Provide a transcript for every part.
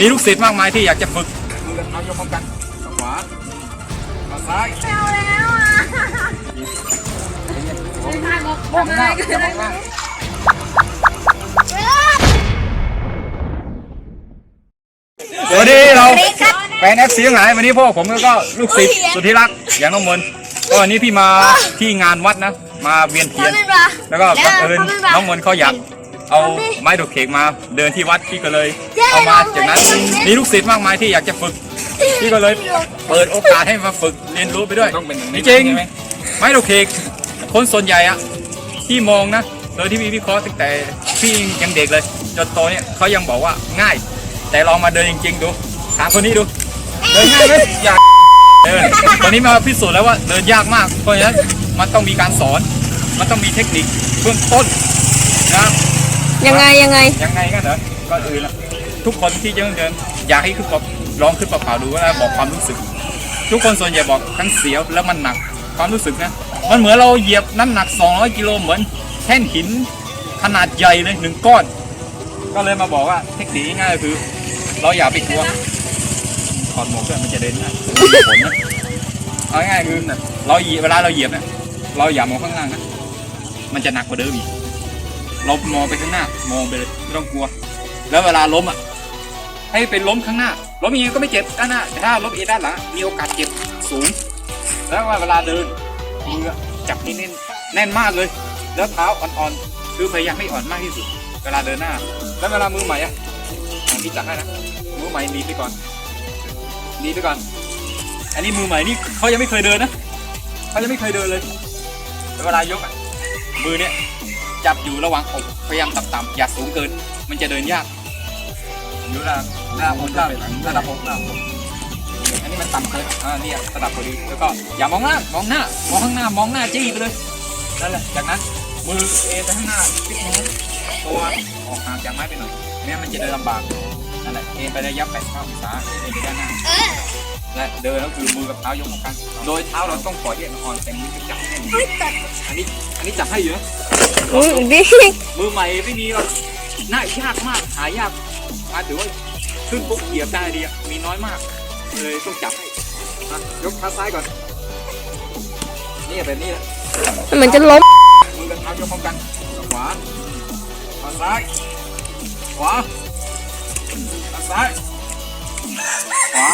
มีลูกศิษย์มากมายที่อยากจะฝึกมือกับเท้ายกพร้อมกันขวาขาซ้ายไม่เอาแล้วอะไม่ได้บอกมองทำหอะไรน้าก็อย่ามได้องหน้าสวัสดีเราแฟนเอฟซีทั้งหลายวันนี้พวกผมก็ลูกศิษย์สุดที่รักอย่างน้องมนก็วันนี้พี่มาที่งานวัดนะ มาเวียนเทียนไม่ปะแล้วก็บังเอิญน้องมนเขาอยาก เอาไม้ดอกเขกมา เดินที่วัดพี่ก็เลยเอามาจากนั้นมีลูกศิษย์มากมายที่อยากจะฝึกพี่ก็เลยเปิดโอกาสให้มาฝึกเรียนรู้ไปด้วยจริงๆไม้ดอกเขกคนส่วนใหญ่อะที่มองนะโดยที่มีวิเคราะห์ตั้งแต่พี่ยังเด็กเลยจนโตเนี่ยเขายังบอกว่าง่าย แต่ลองมาเดินจริง ๆ ดูถามคนนี้ดูเดินง่ายไหมอยากเดินตอนนี้มาพิสูจน์แล้วว่าเดินยากมากเพราะฉะนั้นมันต้องมีการสอน มันต้องมีเทคนิคเบื้องต้นนะ ยังไงยังไง ยังไงกันเหรอก็อื่นละทุกคนที่จะเดินอยากให้ขึ้นกับลองขึ้นเปล่าๆดูแล้วบอกความรู้สึก ทุกคนส่วนใหญ่บอกทั้งเสียวแล้วมันหนักความรู้สึกนะมันเหมือนเราเหยียบน้ำหนัก 200กิโลเหมือนแท่นหินขนาดใหญ่เลยหนึ่งก้อน ก็เลยมาบอกว่าเทคนิคง่ายๆคือ เราอย่าไปกลัวถอดหมวกด้วยมันจะเดินง่ายผลนะเอาง่ายๆคือเราเหยียบเวลาเราเหยียบเนี่ยเราอย่ามองข้างล่างนะมันจะหนักกว่าเดิมอีก เรามองไปข้างหน้ามองไปเลยไม่ต้องกลัว แล้วเวลาล้มอะ ให้เป็นล้มข้างหน้าล้มยังไงก็ไม่เจ็บด้านหน้าแต่ถ้าล้มเองด้านหลังมีโอกาสเจ็บสูง แล้วเวลาเดินมือจับนี่แน่นแน่นมากเลย แล้วเท้าอ่อนๆคือพยายามให้อ่อนมากที่สุด เวลาเดินหน้า แล้วเวลามือใหม่อะอย่างที่จับให้นะมือใหม่หนีไปก่อนหนีไปก่อน อันนี้มือใหม่นี่เขายังไม่เคยเดินนะเขายังไม่เคยเดินเลยแล้วเวลายกอะมือเนี้ย จับอยู่ระหว่างอกพยายามต่ำๆอย่าสูงเกิน มันจะเดินยากอยู่ระดับระดับอกระดับระดับอกระดับอกอันนี้มันต่ำเกินอ่าเนี่ยระดับพอดีแล้วก็อย่ามองหน้ามองหน้ามองข้างหน้ามองหน้าจี้ไปเลยนั่นแหละจากนั้นมือเอไปข้างหน้าพลิกมือตัวออกห่างจากไม้ไปหน่อยไม่งั้นมันจะเดินลำบากนั่นแหละเอไประยะ85องศาเอไปด้านหน้าและเดินก็คือมือกับเท้ายกพร้อมกัน โดยเท้าเราต้องปล่อยให้มันอ่อนแต่มือจะจับให้แน่นอันนี้อันนี้จับให้อยู่นะ อุ้ยดิมือใหม่ไม่มีหรอกน่ายากมากหายากมาถือว่าขึ้นปุ๊บเหยียบได้ดีอะมีน้อยมาก เลยต้องจับให้มายกเท้าซ้ายก่อน นี่แบบนี้แหละมันเหมือนจะล้มมือกับเท้ายกพร้อมกันขวาเท้าซ้าย ขวาเท้าซ้าย ขวา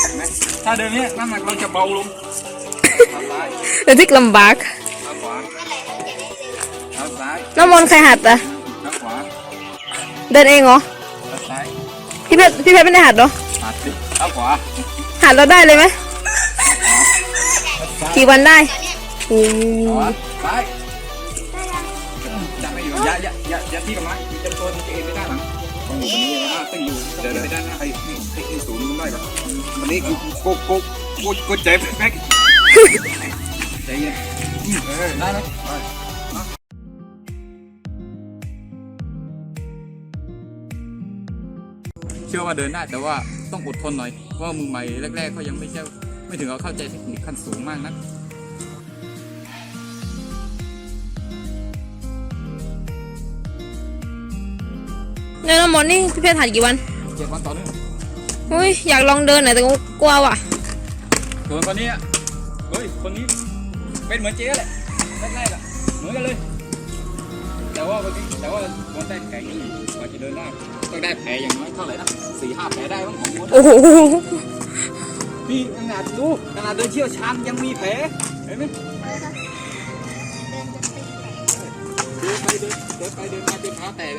เห็นไหมถ้าเดินเนี้ยน้ำหนักเราจะเบาลงเท้าซ้ายเดี๋ยวที่ลำบาก น้ำมนต์ใครหัดอะเท้าขวาเดินเองเหรอเท้าซ้ายพี่เพชรพี่เพชรไม่ได้หัดเหรอ หัดสิเท้าขวาหัดเราได้เลยไหมกี่วันได้อืขมวาซ้ายจับไม่อยู่อย่าอย่าอย่าอย่าที่กับไม้จะตัวมันจะเอ็นไปด้านหลังต้องอยู่ตรงนี้นะต้องอยู่เดินไปด้านหน้าให้ให้ให้สูงมันได้ก่อนวันนี้กูกูกูกูกูใจแป๊กใจเย็นเออได้ไหม เชื่อว่าเดินได้แต่ว่าต้องอดทนหน่อยเพราะว่ามือใหม่แรกๆเขายังไม่ใช่ไม่ถึงกับเข้าใจเทคนิคขั้นสูงมากนะแล้วน้ำมนต์นี่พี่เพชรหัดกี่วันเจ็ดวันต่อเนื่องอุ้ยอยากลองเดินหน่อยแต่กลัวว่ะส่วนคนนี้อะเฮ้ยคนนี้เป็นเหมือนเจ๊แหละแรกๆอะเหมือนกันเลย แต่ว่าคนนี้แต่ว่าคนได้แผลนี่กว่าจะเดินได้ ต้องได้แผลอย่างน้อยเท่าไหร่นะสี่ห้าแผลได้บ้างของคนโอ้โหพี่ขนาดดูขนาดเดินเชี่ยวชาญยังมีแผลเห็นไหมเดินไปเดินเดินไปเดินมาจนขาแตก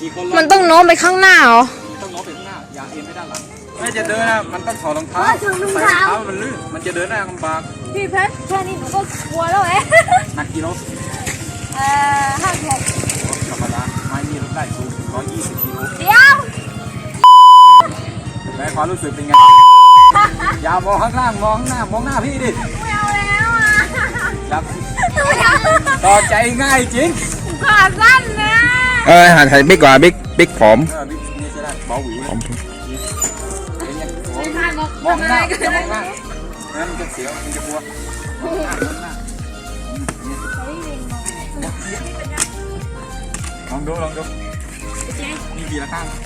มีคนมันต้องโน้มไปข้างหน้าเหรอต้องล้อไปข้างหน้าอย่าเอ็นไปด้านหลังไม่จะเดินนะมันต้องถอดรองเท้าใส่รองเท้ามันลื่นมันจะเดินได้ลำบากพี่เพชรแค่นี้หนูก็กลัวแล้วเอ๊ะหนักกิโลเอ่อห้าหกธรรมดาไม้นี่รถได้สูง 120กิโลเดี๋ยวแม่ความรู้สึกเป็นไง อย่ามองข้างล่างมองข้างหน้ามองหน้าพี่ดิไม่เอาแล้วอะครับไม่เอาต่อใจง่ายจริงขาสั้นนะเออหันหันบิ๊กกว่าบิ๊กบิ๊กผอมเออนี่นี่จะได้เบาหวีผอมเป็นไงโอ้ไม่ยได้บอกมองทำหอะไรน้าก็อย่าได้มองหน้างั้นมันจะเสียวมันจะกลัวมองหน้ามองหน้าลองดูลองดู นี่ดีละข้างน่ะ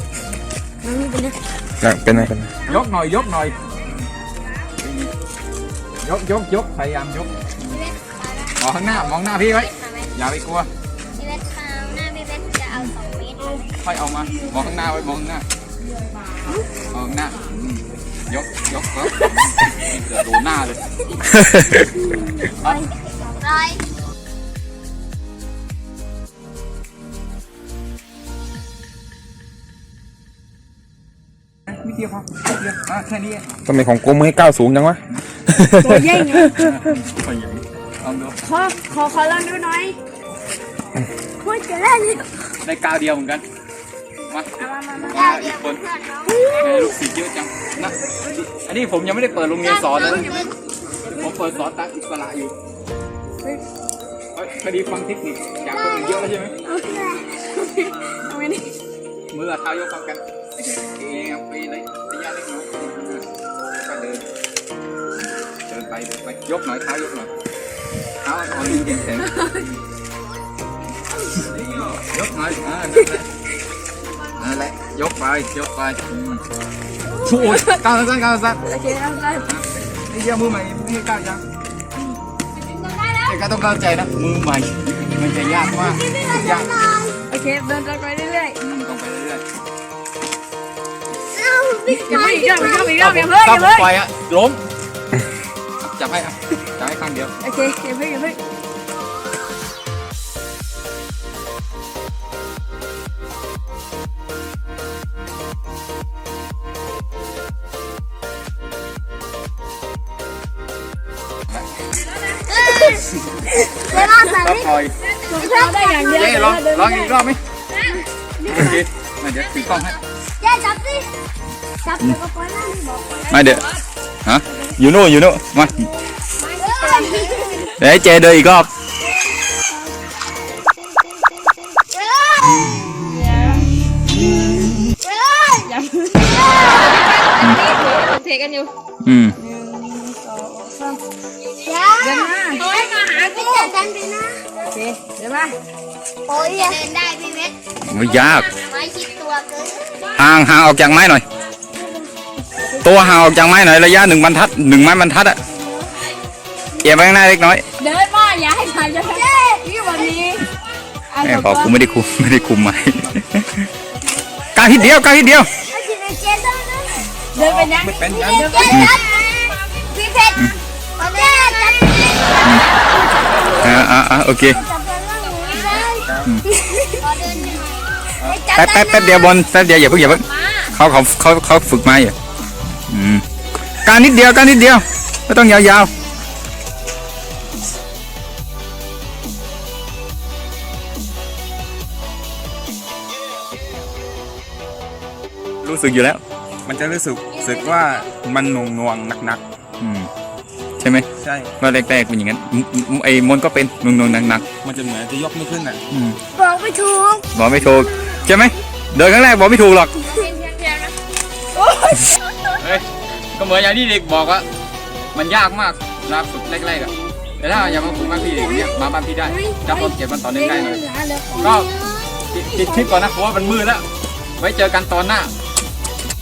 เป็นไงเป็นไงยกหน่อยยกหน่อย ยกยกยกพยายามยกมองข้างหน้ามองหน้าพี่ไว้อย่าไปกลัว พี่เล็กคราวหน้าพี่เล็กจะเอาสองเมตรค่อยเอามามองข้างหน้าไว้มองข้างหน้ามองข้างหน้าอืมยกยกครับเกือบโดนหน้าเลยเอาร้อย นิดเดียวพอนิดเดียวอะแค่นี้เองทำไมของกูไม่ให้ก้าวสูงจังวะ ตัวใหญ่ไงไปใหญ่ลองดูขอขอขอลองดูหน่อยพูดจะเล่นได้ก้าวเดียวเหมือนกัน มาได้เดียวคนเพื่อนน้องแม่ลูกศิษย์เยอะจังนะอันนี้ผมยังไม่ได้เปิดโรงเรียนสอนเลยนะผมเปิดสอนตามอิสระอยู่เฮ้ยพอดีฟังเทคนิคจากคนอื่นเยอะแล้วใช่ไหมมือกับเท้ายกพร้อมกัน เองไปเลยระยะเล็กน้อยก็เดินเดินไปเดินไปยกหน่อยเท้ายกหน่อยเท้าเอาดีแข็งยกหน่อยอ่านั่นแหละยกไปยกไปอืมโอ้ยก้าวสั้นก้าวสั้นโอเคได้ได้นี่เยี่ยมือใหม่นี่ก้าวยังไอ้ก้าวต้องเข้าใจนะมือใหม่มันจะยากมากยากโอเคเดินไปเรื่อย ๆอย่าเพิ่งอย่าเพิ่งอย่าๆเพิ่งอย่าเพิ่งอย่าถ้าเพิ่งผมปล่อยอะล้มจับให้อะจับให้ข้างเดียวโอเคอย่าเพิ่งอย่าเพิ่งเวลาใส่แล้วปล่อยเราได้อย่างเดียวเจ๊ลองลองอีกรอบไหมโอเคมาเดี๋ยวถือกล้องให้เจ๊จับสิจับแล้วก็ปล่อยหน้านี่บอกมาเดี๋ยวฮะอยู่โน่นอยู่โน่นมาเอ้ยเดี๋ยวให้เจเดินอีกรอบเอ้ยเอ้ยเทกันอยู่อืมอย่าโอ้ยมาหากูเจอกันไปนะโอเคเดี๋ยวมาโอ้ยเดินได้พี่เล็กไม่ยากไม่คิดตัวเกินห่างห่างออกจา Mai được Hả? You know, you know. Mai. Để che đi con thiệt anh yêu ừ. Dạ tối mà hả cô chị để ba ôi dạ hàng hàng ọc chặt máy rồi. ตัวห่างออกจากไม้หน่อยระยะหนึ่งบรรทัดหนึ่งไม้บรรทัดอะเอียงไปข้างหน้าเล็กน้อยเดินมาอย่าให้ถ่ายจะเจ๊นี่วันนี้แม่บอกกูไม่ได้คุมไม่ได้คุมไม้ก้าวทีเดียวก้าวทีเดียวไม่ใช่เจ๊ต้องนะเดินไปยังไม่เป็นกันเจ๊จับพี่เพชรเจ๊จับอ่าอ่าอ่าโอเคจับกันแล้วหนูเลยขอเดินหน่อยแป๊บแป๊บแป๊บเดียวบอลแป๊บเดียวอย่าเพิ่งอย่าเพิ่งเขาเขาเขาเขาฝึกมาอยู่อืม การนิดเดียวการนิดเดียวไม่ต้องยาวๆรู้สึกอยู่แล้ว มันจะรู้สึกรู้สึกว่ามันหน่วงหน่วงๆหนักอืมใช่ไหมๆใช่ว่าแรกๆเป็นอย่างนั้นอืมอืมไอ้มนต์ก็เป็นนงนงหนักมันจะเหมือนจะยกไม่ขึ้นอะๆอืมบอกไม่ถูกบอกไม่ถูกใช่ไหมเดินครั้งแรกบอกไม่ถูกหรอก เฮ้ยก็เหมือนอย่างที่เด็กบอกอะมันยากมากเวลาฝึกแรกๆอะแต่ถ้าอยากมาฝึกบ้านพี่เด็กเนี่ยมาบ้านพี่ได้จับรถเก็บมันต่อเนื่องได้เลยก็ปิดคลิปก่อนนะเพราะว่ามันมืดแล้วไว้เจอกันตอนหน้า